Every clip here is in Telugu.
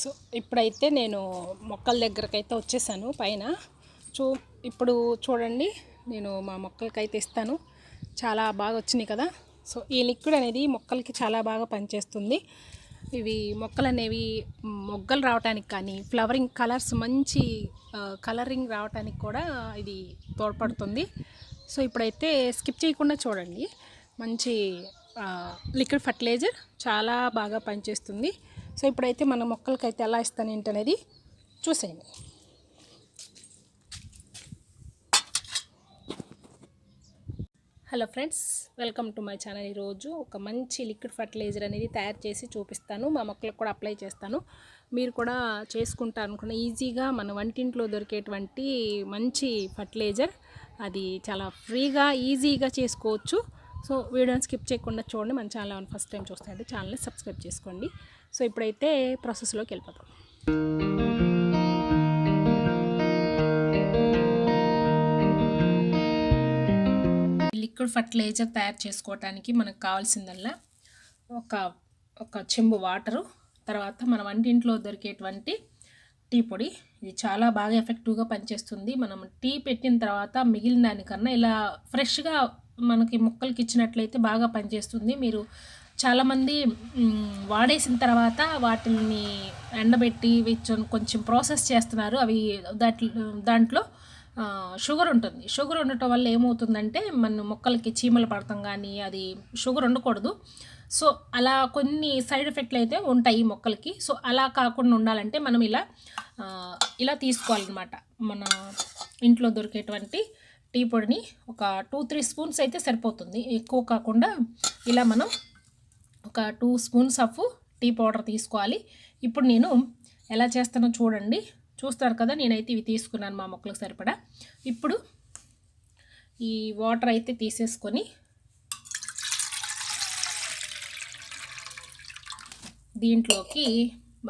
సో ఇప్పుడైతే నేను మొక్కల దగ్గరకు అయితే వచ్చేసాను పైన. చూ ఇప్పుడు చూడండి నేను మా మొక్కలకైతే ఇస్తాను. చాలా బాగా వచ్చినాయి కదా. సో ఈ లిక్విడ్ అనేది మొక్కలకి చాలా బాగా పనిచేస్తుంది. ఇవి మొక్కలు అనేవి మొగ్గలు రావడానికి కానీ ఫ్లవరింగ్ కలర్స్ మంచి కలరింగ్ రావడానికి కూడా ఇది తోడ్పడుతుంది. సో ఇప్పుడైతే స్కిప్ చేయకుండా చూడండి. మంచి లిక్విడ్ ఫర్టిలైజర్ చాలా బాగా పనిచేస్తుంది. సో ఇప్పుడైతే మన మొక్కలకైతే ఎలా ఇస్తాను ఏంటనేది చూసేయండి. Hello friends welcome to my channel. ఈరోజు ఒక మంచి లిక్విడ్ ఫర్టిలైజర్ అనేది తయారు చేసి చూపిస్తాను. మా మొక్కలకు కూడా అప్లై చేస్తాను. మీరు కూడా చేసుకుంటారు అనుకున్న ఈజీగా మన వంటింట్లో దొరికేటువంటి మంచి ఫర్టిలైజర్ అది చాలా ఫ్రీగా ఈజీగా చేసుకోవచ్చు. సో వీడియోని స్కిప్ చేయకుండా చూడండి. మన ఛానల్ ఫస్ట్ టైం చూస్తాయంటే ఛానల్ని సబ్స్క్రైబ్ చేసుకోండి. సో ఇప్పుడైతే ప్రాసెస్లోకి వెళ్ళిపోతాం. లిక్విడ్ ఫర్టిలైజర్ తయారు చేసుకోవటానికి మనకు కావాల్సిందల్లా ఒక ఒక చెంబు వాటరు తర్వాత మన వంటింట్లో దొరికేటువంటి టీ పొడి. ఇది చాలా బాగా ఎఫెక్టివ్గా పనిచేస్తుంది. మనం టీ పెట్టిన తర్వాత మిగిలిన దానికన్నా ఇలా ఫ్రెష్గా మనకి మొక్కలకి ఇచ్చినట్లయితే బాగా పనిచేస్తుంది. మీరు చాలామంది వాడేసిన తర్వాత వాటిని ఎండబెట్టి కొంచెం ప్రాసెస్ చేస్తున్నారు. అవి దాంట్లో దాంట్లో షుగర్ ఉంటుంది. షుగర్ ఉండటం వల్ల ఏమవుతుందంటే మన మొక్కలకి చీమలు పడతాం కానీ అది షుగర్ ఉండకూడదు. సో అలా కొన్ని సైడ్ ఎఫెక్ట్లు అయితే ఉంటాయి ఈ మొక్కలకి. సో అలా కాకుండా ఉండాలంటే మనం ఇలా ఇలా తీసుకోవాలన్నమాట. మన ఇంట్లో దొరికేటువంటి టీ పొడిని ఒక టూ త్రీ స్పూన్స్ అయితే సరిపోతుంది. ఎక్కువ కాకుండా ఇలా మనం ఒక two spoons of tea powder తీసుకోవాలి. ఇప్పుడు నేను ఎలా చేస్తానో చూడండి. చూస్తారు కదా నేనైతే ఇవి తీసుకున్నాను మా మొక్కలకు సరిపడా. ఇప్పుడు ఈ వాటర్ అయితే తీసేసుకొని దీంట్లోకి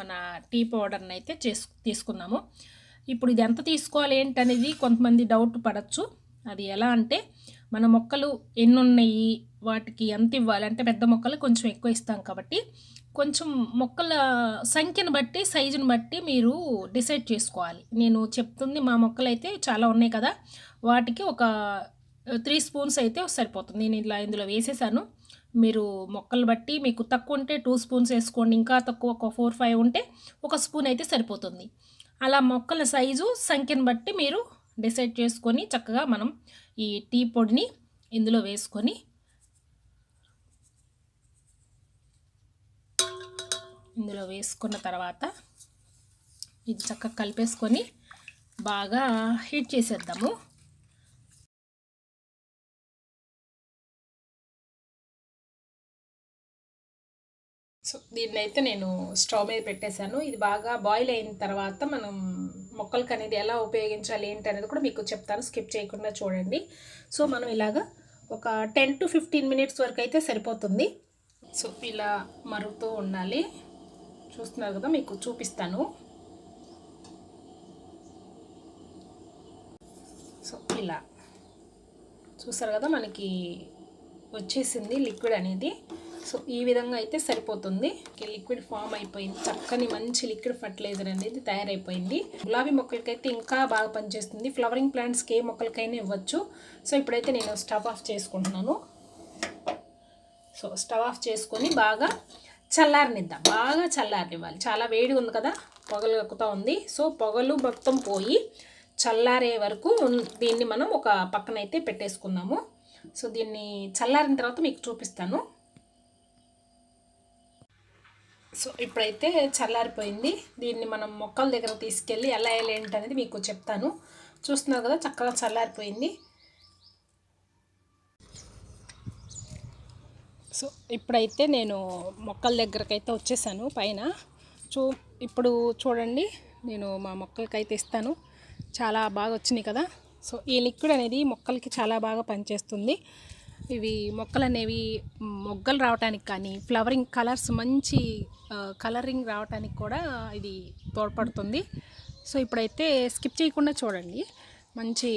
మన టీ పౌడర్ని అయితే చేసు తీసుకున్నాము ఇప్పుడు ఇది ఎంత తీసుకోవాలి ఏంటనేది కొంతమంది డౌట్ పడచ్చు. అది ఎలా అంటే మన మొక్కలు ఎన్ని ఉన్నాయి వాటికి ఎంత ఇవ్వాలి? అంటే పెద్ద మొక్కలు కొంచెం ఎక్కువ ఇస్తాం కాబట్టి కొంచెం మొక్కల సంఖ్యను బట్టి సైజుని బట్టి మీరు డిసైడ్ చేసుకోవాలి. నేను చెప్తుంది మా మొక్కలు అయితే చాలా ఉన్నాయి కదా వాటికి ఒక త్రీ స్పూన్స్ అయితే సరిపోతుంది. నేను ఇలా ఇందులో వేసేసాను. మీరు మొక్కలు బట్టి మీకు తక్కువ ఉంటే టూ స్పూన్స్ వేసుకోండి. ఇంకా తక్కువ ఒక ఫోర్ ఫైవ్ ఉంటే ఒక స్పూన్ అయితే సరిపోతుంది. అలా మొక్కల సైజు సంఖ్యను బట్టి మీరు డిసైడ్ చేసుకొని చక్కగా మనం ఈ టీ పొడిని ఇందులో వేసుకొని ఇందులో వేసుకున్న తర్వాత ఇది చక్కగా కలిపేసుకొని బాగా హీట్ చేసేద్దాము. సో దీన్నైతే నేను స్టవ్ మీద పెట్టేశాను. ఇది బాగా బాయిల్ అయిన తర్వాత మనం మొక్కలకి అనేది ఎలా ఉపయోగించాలి ఏంటి అనేది కూడా మీకు చెప్తాను. స్కిప్ చేయకుండా చూడండి. సో మనం ఇలాగా ఒక టెన్ టు ఫిఫ్టీన్ మినిట్స్ వరకు అయితే సరిపోతుంది. సో ఇలా మరుగుతూ ఉండాలి. చూస్తున్నారు కదా మీకు చూపిస్తాను. సో ఇలా. చూస్తారు కదా మనకి వచ్చేసింది లిక్విడ్ అనేది. సో ఈ విధంగా అయితే సరిపోతుంది. లిక్విడ్ ఫామ్ అయిపోయింది. చక్కని మంచి లిక్విడ్ ఫర్టిలైజర్ అనేది తయారైపోయింది. గులాబీ మొక్కలకైతే ఇంకా బాగా పనిచేస్తుంది. ఫ్లవరింగ్ ప్లాంట్స్కి ఏ మొక్కలకైనా ఇవ్వచ్చు. సో ఇప్పుడైతే నేను స్టవ్ ఆఫ్ చేసుకుంటున్నాను. సో స్టవ్ ఆఫ్ చేసుకొని బాగా చల్లారనిద్దాం. బాగా చల్లారనివ్వాలి. చాలా వేడి ఉంది కదా పొగలు ఎక్కుతూ ఉంది. సో పొగలు మొత్తం పోయి చల్లారే వరకు దీన్ని మనం ఒక పక్కన అయితే పెట్టేసుకుందాము. సో దీన్ని చల్లారిన తర్వాత మీకు చూపిస్తాను. సో ఇప్పుడైతే చల్లారిపోయింది. దీన్ని మనం మొక్కల దగ్గర తీసుకెళ్ళి ఎలా వేయాలి ఏంటి అనేది మీకు చెప్తాను. చూస్తున్నారు కదా చక్కగా చల్లారిపోయింది. సో ఇప్పుడైతే నేను మొక్కల దగ్గరకు అయితే వచ్చేసాను పైన. చూ ఇప్పుడు చూడండి నేను మా మొక్కలకైతే ఇస్తాను. చాలా బాగా వచ్చినాయి కదా. సో ఈ లిక్విడ్ అనేది మొక్కలకి చాలా బాగా పనిచేస్తుంది. ఇవి మొక్కలు అనేవి మొగ్గలు రావడానికి కానీ ఫ్లవరింగ్ కలర్స్ మంచి కలరింగ్ రావడానికి కూడా ఇది తోడ్పడుతుంది. సో ఇప్పుడైతే స్కిప్ చేయకుండా చూడండి. మంచి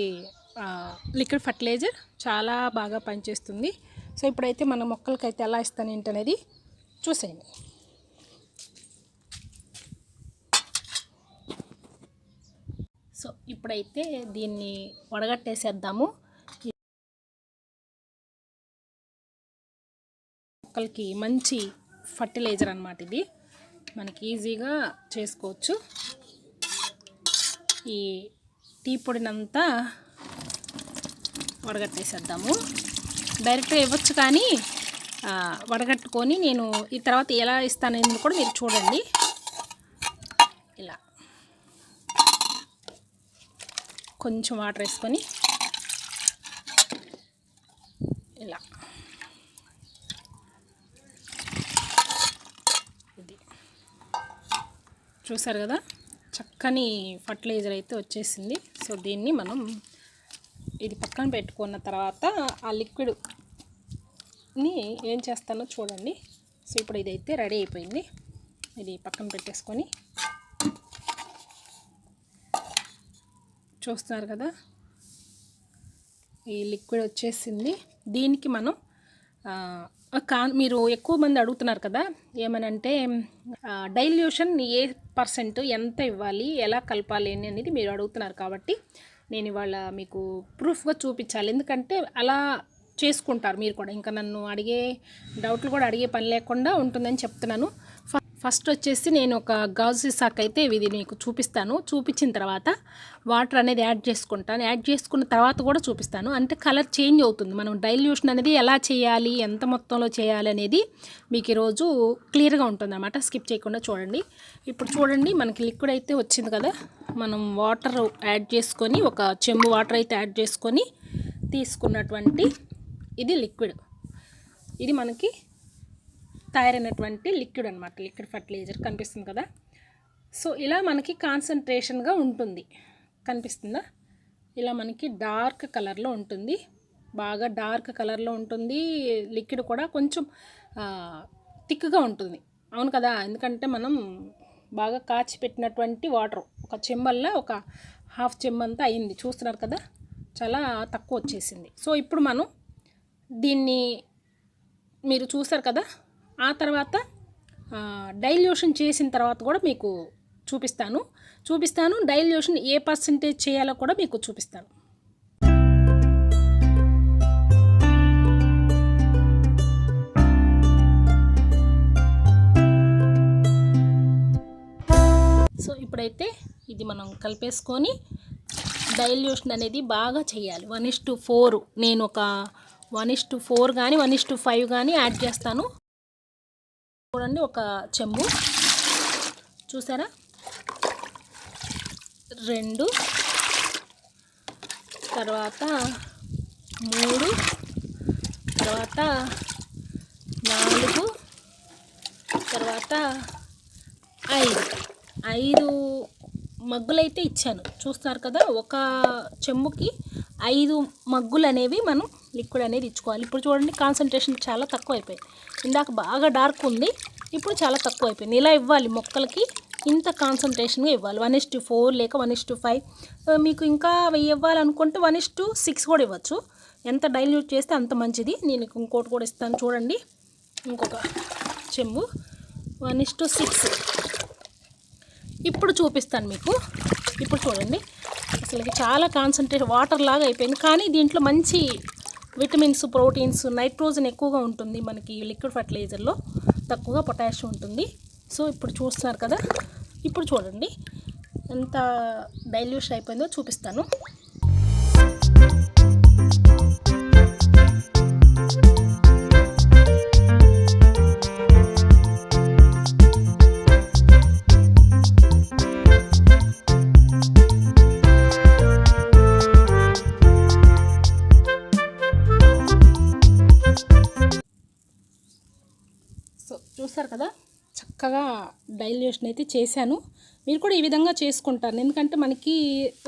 లిక్విడ్ ఫర్టిలైజర్ చాలా బాగా పనిచేస్తుంది. సో ఇప్పుడైతే మన మొక్కలకైతే ఎలా ఇస్తాను ఏంటనేది చూసేయండి. సో ఇప్పుడైతే దీన్ని వడగట్టేసేద్దాము. మొక్కలకి మంచి ఫర్టిలైజర్ అనమాట ఇది. మనకి ఈజీగా చేసుకోవచ్చు. ఈ టీ పొడినంతా వడగట్టేసేద్దాము. డైరెక్ట్గా ఇవ్వచ్చు కానీ వడగట్టుకొని నేను ఈ తర్వాత ఎలా ఇస్తాననేది కూడా మీరు చూడండి. ఇలా. కొంచెం వాటర్ వేసుకొని ఇలా ఇది చూసారు కదా? చక్కని ఫర్టిలైజర్ అయితే వచ్చేసింది. సో దీన్ని మనం ఇది పక్కన పెట్టుకున్న తర్వాత ఆ లిక్విడ్ని ఏం చేస్తానో చూడండి. సో ఇప్పుడు ఇదైతే రెడీ అయిపోయింది. ఇది పక్కన పెట్టేసుకొని చూస్తున్నారు కదా? ఈ లిక్విడ్ వచ్చేసింది. దీనికి మనం కా మీరు ఎక్కువ మంది అడుగుతున్నారు కదా ఏమనంటే డైల్యూషన్ ఏ పర్సెంట్ ఎంత ఇవ్వాలి ఎలా కలపాలి అని అనేది మీరు అడుగుతున్నారు కాబట్టి నేను ఇవాళ మీకు ప్రూఫ్గా చూపించాలి. ఎందుకంటే అలా చేసుకుంటారు మీరు కూడా. ఇంకా నన్ను అడిగే డౌట్లు కూడా అడిగే పని లేకుండా ఉంటుందని చెప్తున్నాను. ఫ- ఫస్ట్ వచ్చేసి నేను ఒక గాజు సాక్ అయితే ఇది మీకు చూపిస్తాను. చూపించిన తర్వాత వాటర్ అనేది యాడ్ చేసుకుంటాను. యాడ్ చేసుకున్న తర్వాత కూడా చూపిస్తాను. అంటే కలర్ చేంజ్ అవుతుంది. మనం డైల్యూషన్ అనేది ఎలా చేయాలి ఎంత మొత్తంలో చేయాలి అనేది మీకు ఈరోజు క్లియర్గా ఉంటుంది అనమాట స్కిప్ చేయకుండా చూడండి. ఇప్పుడు చూడండి మనకి లిక్విడ్ అయితే వచ్చింది కదా. మనం వాటర్ యాడ్ చేసుకొని ఒక చెంబు వాటర్ అయితే యాడ్ చేసుకొని తీసుకున్నటువంటి ఇది లిక్విడ్. ఇది మనకి తయారైనటువంటి లిక్విడ్ అనమాట లిక్విడ్ ఫర్టిలైజర్ కనిపిస్తుంది కదా. సో ఇలా మనకి కాన్సన్ట్రేషన్గా ఉంటుంది. కనిపిస్తుందా? ఇలా మనకి డార్క్ కలర్లో ఉంటుంది. బాగా డార్క్ కలర్లో ఉంటుంది. లిక్విడ్ కూడా కొంచెం థిక్గా ఉంటుంది. అవును కదా? ఎందుకంటే మనం బాగా కాచి పెట్టినటువంటి వాటర్ ఒక చెంబల్లా ఒక హాఫ్ చెంబంతా అయింది. చూస్తున్నారు కదా? చాలా తక్కువ వచ్చేసింది. సో ఇప్పుడు మనం దీన్ని మీరు చూసారు కదా? ఆ తర్వాత డైల్యూషన్ చేసిన తర్వాత కూడా మీకు చూపిస్తాను. చూపిస్తాను డైల్యూషన్ ఏ పర్సంటేజ్ చేయాలో కూడా మీకు చూపిస్తాను. సో ఇప్పుడైతే ఇది మనం కలిపేసుకొని డైల్యూషన్ అనేది బాగా చేయాలి. One is to four. నేను ఒక వన్ ఇస్ టు ఫోర్ కానీ వన్ ఇస్ టు ఫైవ్ కానీ యాడ్ చేస్తాను. చూడండి ఒక చెంబు. చూసారా? రెండు. తర్వాత మూడు. తర్వాత నాలుగు. తర్వాత ఐదు. ఐదు మగ్గులైతే ఇచ్చాను. చూస్తారు కదా ఒక చెంబుకి ఐదు మగ్గులు అనేవి మనం లిక్విడ్ అనేది ఇచ్చుకోవాలి. ఇప్పుడు చూడండి కాన్సన్ట్రేషన్ చాలా తక్కువ అయిపోయింది ఇందాక బాగా డార్క్ ఉంది ఇప్పుడు చాలా తక్కువ అయిపోయింది ఇలా ఇవ్వాలి మొక్కలకి ఇంత కాన్సన్ట్రేషన్గా ఇవ్వాలి. వన్ ఇస్ టు ఫోర్ లేక వన్ ఇస్ టు ఫైవ్ మీకు ఇంకా వెయ్యి ఇవ్వాలనుకుంటే వన్ ఇస్ టు సిక్స్ కూడా ఇవ్వచ్చు. ఎంత డైల్యూట్ చేస్తే అంత మంచిది. నేను ఇంకోటి కూడా ఇస్తాను చూడండి. ఇంకొక చెంబు. వన్ ఇస్ టు సిక్స్ ఇప్పుడు చూపిస్తాను మీకు. ఇప్పుడు చూడండి. అసలు చాలా కాన్సన్ట్రేట్ వాటర్ లాగా అయిపోయింది. కానీ దీంట్లో మంచి విటమిన్స్ ప్రోటీన్స్ నైట్రోజన్ ఎక్కువగా ఉంటుంది మనకి లిక్విడ్ ఫర్టిలైజర్లో. తక్కువగా పొటాషియం ఉంటుంది. సో ఇప్పుడు చూస్తున్నారు కదా. ఇప్పుడు చూడండి. ఎంత డైల్యూషన్ అయిపోయిందో చూపిస్తాను. చూసారు కదా? చక్కగా డైల్యూషన్ అయితే చేశాను. మీరు కూడా ఈ విధంగా చేసుకుంటారు. ఎందుకంటే మనకి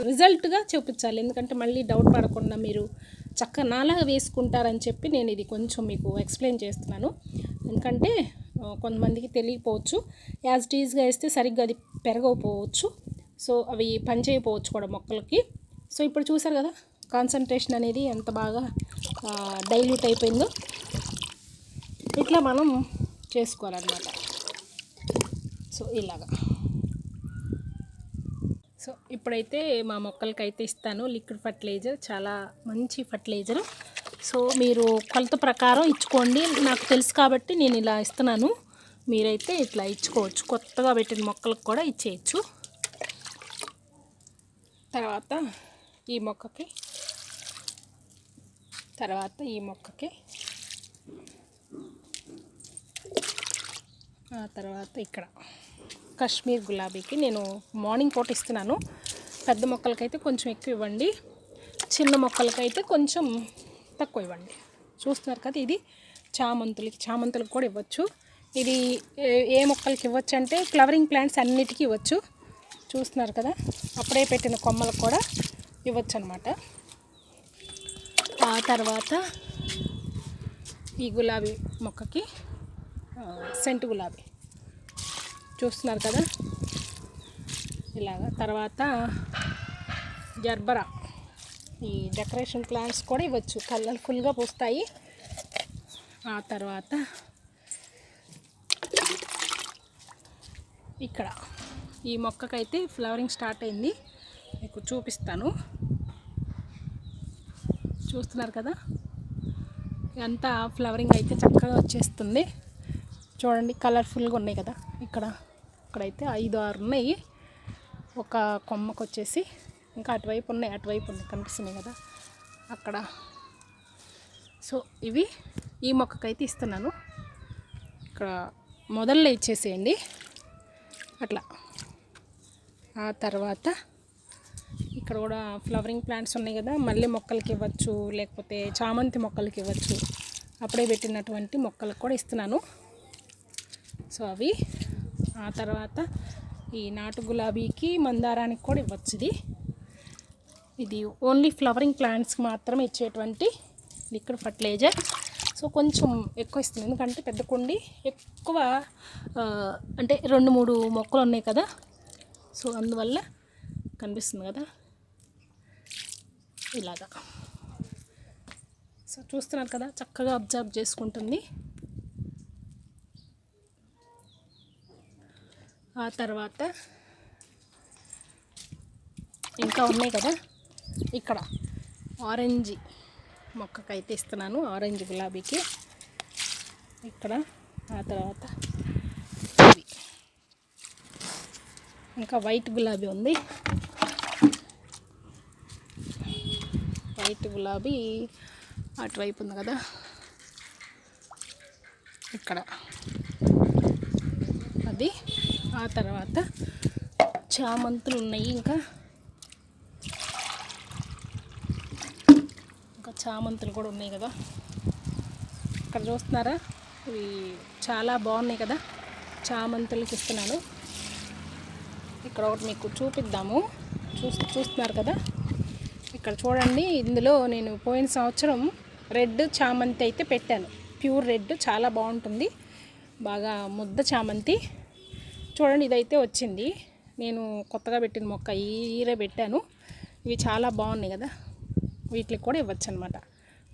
రిజల్ట్గా చూపించాలి. ఎందుకంటే మళ్ళీ డౌట్ పడకుండా మీరు చక్కగా నాలాగా వేసుకుంటారని చెప్పి నేను ఇది కొంచెం మీకు ఎక్స్ప్లెయిన్ చేస్తున్నాను. ఎందుకంటే కొంతమందికి తెలియకపోవచ్చు. యాజ్ టీజ్గా వేస్తే సరిగ్గా అది పెరగకపోవచ్చు. సో అవి పనిచేయకపోవచ్చు కూడా మొక్కలకి. సో ఇప్పుడు చూసారు కదా? కాన్సన్ట్రేషన్ అనేది ఎంత బాగా డైల్యూట్ అయిపోయిందో. ఇట్లా మనం చేసుకోవాలన్నమాట. సో ఇలాగా. సో ఇప్పుడైతే మా మొక్కలకైతే ఇస్తాను. లిక్విడ్ ఫర్టిలైజర్ చాలా మంచి ఫర్టిలైజర్. సో మీరు కొలత ప్రకారం ఇచ్చుకోండి. నాకు తెలుసు కాబట్టి నేను ఇలా ఇస్తున్నాను. మీరైతే ఇట్లా ఇచ్చుకోవచ్చు. కొత్తగా పెట్టిన మొక్కలకు కూడా ఇచ్చేయచ్చు. తర్వాత ఈ మొక్కకి తర్వాత ఈ మొక్కకి ఆ తర్వాత ఇక్కడ కాశ్మీర్ గులాబీకి నేను మార్నింగ్ పూట ఇస్తున్నాను. పెద్ద మొక్కలకైతే కొంచెం ఎక్కువ ఇవ్వండి. చిన్న మొక్కలకైతే కొంచెం తక్కువ ఇవ్వండి. చూస్తున్నారు కదా ఇది చామంతులకి చామంతులకు కూడా ఇవ్వచ్చు. ఇది ఏ- ఏ మొక్కలకి ఇవ్వచ్చు అంటే ఫ్లవరింగ్ ప్లాంట్స్ అన్నిటికీ ఇవ్వచ్చు. చూస్తున్నారు కదా అప్పుడే పెట్టిన కొమ్మలకు కూడా ఇవ్వచ్చు అనమాట ఆ తర్వాత ఈ గులాబీ మొక్కకి సెంటు గులాబీ. చూస్తున్నారు కదా? ఇలాగా. తర్వాత జర్బరా. ఈ డెకరేషన్ ప్లాంట్స్ కూడా ఇవ్వచ్చు. కలర్ఫుల్గా పూస్తాయి. ఆ తర్వాత ఇక్కడ ఈ మొక్కకైతే ఫ్లవరింగ్ స్టార్ట్ అయింది. మీకు చూపిస్తాను. చూస్తున్నారు కదా? అంతా ఫ్లవరింగ్ అయితే చక్కగా వచ్చేస్తుంది. చూడండి కలర్ఫుల్గా ఉన్నాయి కదా. ఇక్కడ ఇక్కడైతే ఐదు ఆరు ఉన్నాయి. ఒక కొమ్మకు వచ్చేసి ఇంకా అటువైపు ఉన్నాయి అటువైపు ఉన్నాయి కనిపిస్తున్నాయి కదా. అక్కడ. సో ఇవి ఈ మొక్కకైతే ఇస్తున్నాను. ఇక్కడ మొదల్లో ఇచ్చేసేయండి. అట్లా. ఆ తర్వాత ఇక్కడ కూడా ఫ్లవరింగ్ ప్లాంట్స్ ఉన్నాయి కదా. మళ్ళీ మొక్కలకి ఇవ్వచ్చు లేకపోతే చామంతి మొక్కలకి ఇవ్వచ్చు. అప్పుడే పెట్టినటువంటి మొక్కలకు కూడా ఇస్తున్నాను. సో అవి ఆ తర్వాత ఈ నాటు గులాబీకి మందారానికి కూడా ఇవ్వచ్చు ఇది. ఇది ఓన్లీ ఫ్లవరింగ్ ప్లాంట్స్కి మాత్రమే ఇచ్చేటువంటి లిక్విడ్ ఫర్టిలైజర్ సో కొంచెం ఎక్కువ ఇస్తుంది. ఎందుకంటే పెద్ద కుండి ఎక్కువ అంటే రెండు మూడు మొక్కలు ఉన్నాయి కదా. సో అందువల్ల కనిపిస్తుంది కదా. ఇలాగా. సో చూస్తున్నారు కదా చక్కగా అబ్జర్వ్ చేసుకుంటుంది. ఆ తర్వాత ఇంకా ఉన్నాయి కదా? ఇక్కడ ఆరెంజ్ మొక్కకైతే ఇస్తున్నాను ఆరెంజ్ గులాబీకి. ఇక్కడ ఆ తర్వాత ఇవి. ఇంకా వైట్ గులాబీ ఉంది. వైట్ గులాబీ అటువైపు ఉంది కదా? ఇక్కడ. అది ఆ తర్వాత చామంతులు ఉన్నాయి ఇంకా. ఇంకా చామంతులు కూడా ఉన్నాయి కదా. ఇక్కడ చూస్తున్నారా? ఇవి చాలా బాగున్నాయి కదా. చామంతులకి ఇస్తున్నాను. ఇక్కడ ఒకటి మీకు చూపిద్దాము. చూ చూస్తున్నారు కదా? ఇక్కడ చూడండి ఇందులో నేను పోయిన సంవత్సరం రెడ్ చామంతి అయితే పెట్టాను. ప్యూర్ రెడ్ చాలా బాగుంటుంది. బాగా ముద్ద చామంతి. చూడండి ఇదైతే వచ్చింది. నేను కొత్తగా పెట్టిన మొక్క ఈరే పెట్టాను. ఇవి చాలా బాగున్నాయి కదా. వీటికి కూడా ఇవ్వచ్చు అనమాట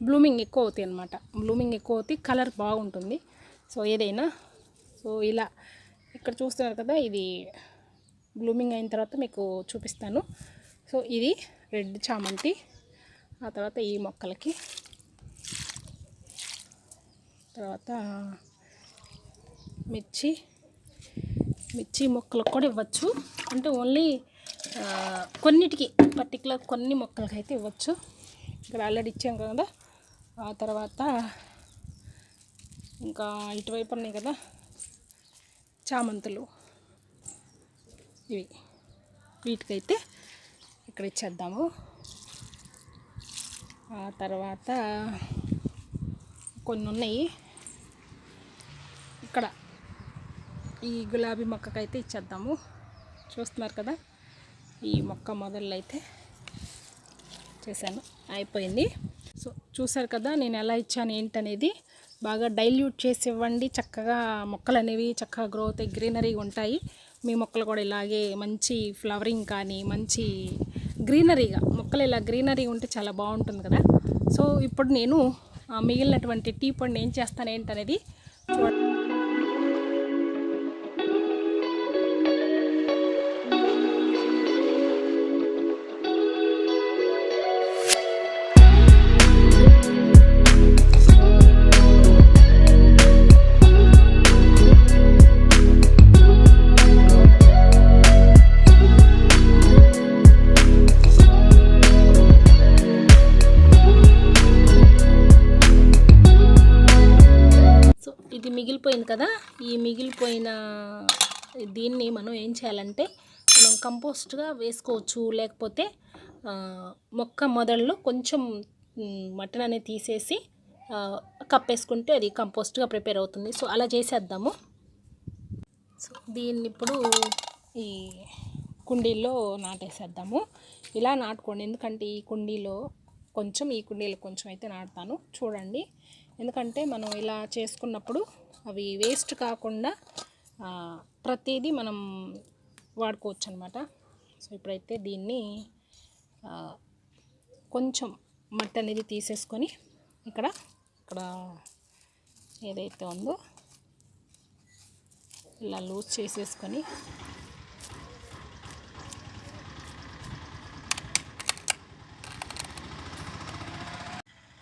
బ్లూమింగ్ ఎక్కువ అవుతాయి అనమాట బ్లూమింగ్ ఎక్కువ అవుతాయి కలర్ బాగుంటుంది. సో ఏదైనా సో ఇలా ఇక్కడ చూస్తున్నారు కదా ఇది బ్లూమింగ్ అయిన తర్వాత మీకు చూపిస్తాను. సో ఇది రెడ్ చామంతి ఆ తర్వాత ఈ మొక్కలకి. తర్వాత మిర్చి మిర్చి మొక్కలకు కూడా ఇవ్వచ్చు. అంటే ఓన్లీ కొన్నిటికి పర్టికులర్ కొన్ని మొక్కలకి అయితే ఇవ్వచ్చు. ఇక్కడ ఆల్రెడీ ఇచ్చాం కదా. ఆ తర్వాత ఇంకా ఇటువైపు ఉన్నాయి కదా. చామంతులు. ఇవి. వీటికైతే ఇక్కడ ఇచ్చేద్దాము. ఆ తర్వాత కొన్ని ఉన్నాయి. ఇక్కడ ఈ గులాబీ మొక్కకైతే ఇచ్చేద్దాము. చూస్తున్నారు కదా ఈ మొక్క మొదలైతే చేశాను. అయిపోయింది. సో చూసారు కదా నేను ఎలా ఇచ్చాను ఏంటనేది. బాగా డైల్యూట్ చేసి ఇవ్వండి. చక్కగా మొక్కలు అనేవి చక్కగా గ్రోత్ గ్రీనరీగా ఉంటాయి. మీ మొక్కలు కూడా ఇలాగే మంచి ఫ్లవరింగ్ కానీ మంచి గ్రీనరీగా మొక్కలు ఇలా గ్రీనరీ ఉంటే చాలా బాగుంటుంది కదా. సో ఇప్పుడు నేను మిగిలినటువంటి టీ పొడిని ఏం చేస్తాను ఏంటనేది చూడండి ఈ మిగిలిపోయిన దీన్ని మనం ఏం చేయాలంటే మనం కంపోస్ట్గా వేసుకోవచ్చు. లేకపోతే మొక్క మొదల్లో కొంచెం మటన్ అనేది తీసేసి కప్పేసుకుంటే అది కంపోస్ట్గా ప్రిపేర్ అవుతుంది. సో అలా చేసేద్దాము. సో దీన్ని ఇప్పుడు ఈ కుండీల్లో నాటేసేద్దాము. ఇలా నాటుకోండి. ఎందుకంటే ఈ కుండీలో కొంచెం ఈ కుండీలో కొంచెం అయితే నాటుతాను. చూడండి. ఎందుకంటే మనం ఇలా చేసుకున్నప్పుడు అవి వేస్ట్ కాకుండా ప్రతిదీ మనం వాడుకోవచ్చు అనమాట సో ఇప్పుడైతే దీన్ని కొంచెం మట్టి అనేది తీసేసుకొని ఇక్కడ ఇక్కడ ఏదైతే ఉందో ఇలా లూజ్ చేసేసుకొని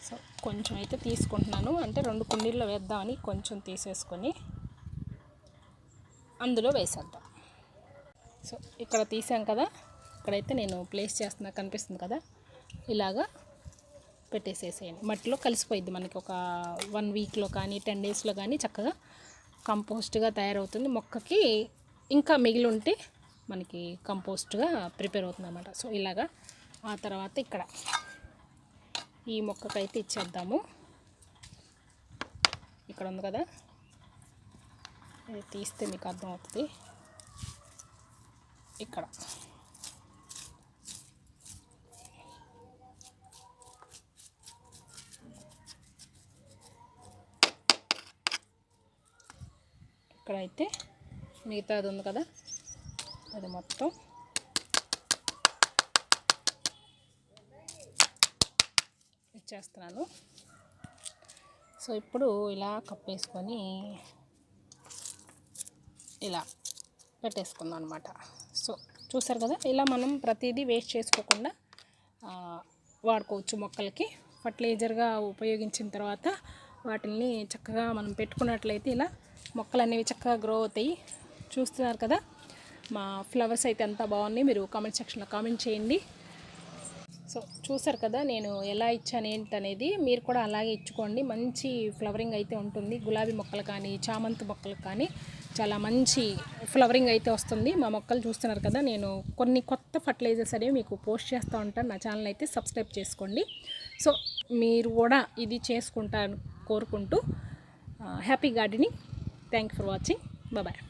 సో కొంచెం అయితే తీసుకుంటున్నాను. అంటే రెండు కుండీల్లో వేద్దామని కొంచెం తీసేసుకొని అందులో వేసేద్దాం. సో ఇక్కడ తీసాం కదా. ఇక్కడైతే నేను ప్లేస్ చేస్తున్నా కనిపిస్తుంది కదా. ఇలాగా పెట్టేసేసేయండి. మట్టిలో కలిసిపోయిద్ది మనకి ఒక వన్ వీక్లో కానీ టెన్ డేస్లో కానీ చక్కగా కంపోస్ట్గా తయారవుతుంది. మొక్కకి ఇంకా మిగిలి ఉంటే మనకి కంపోస్ట్గా ప్రిపేర్ అవుతుంది అన్నమాట. సో ఇలాగా. ఆ తర్వాత ఇక్కడ ఈ మొక్కకైతే ఇచ్చేద్దాము. ఇక్కడ ఉంది కదా? ఇది తీస్తే మీకు అర్థమవుతుంది. ఇక్కడ. ఇక్కడైతే మిగతాది ఉంది కదా? అది మొత్తం. ఇచ్చేస్తున్నాను సో ఇప్పుడు ఇలా కప్పేసుకొని ఇలా పెట్టేసుకుందాం అనమాట సో చూసారు కదా ఇలా మనం ప్రతిదీ వేస్ట్ చేసుకోకుండా వాడుకోవచ్చు మొక్కలకి. ఫర్టిలైజర్గా ఉపయోగించిన తర్వాత వాటిని చక్కగా మనం పెట్టుకున్నట్లయితే ఇలా మొక్కలు అనేవి చక్కగా గ్రో అవుతాయి. చూస్తున్నారు కదా మా ఫ్లవర్స్ అయితే ఎంత బాగున్నాయి. మీరు కామెంట్ సెక్షన్లో కామెంట్ చేయండి. సో చూసారు కదా నేను ఎలా ఇచ్చాను ఏంటనేది. మీరు కూడా అలాగే ఇచ్చుకోండి. మంచి ఫ్లవరింగ్ అయితే ఉంటుంది. గులాబీ మొక్కలు కానీ చామంతి మొక్కలు కానీ చాలా మంచి ఫ్లవరింగ్ అయితే వస్తుంది. మా మొక్కలు చూస్తున్నారు కదా నేను కొన్ని కొత్త ఫర్టిలైజర్స్ అనేవి మీకు పోస్ట్ చేస్తూ ఉంటాను. నా ఛానల్ అయితే సబ్స్క్రైబ్ చేసుకోండి. సో మీరు కూడా ఇది చేసుకుంటాను కోరుకుంటూ happy gardening. Thank for watching. Bye.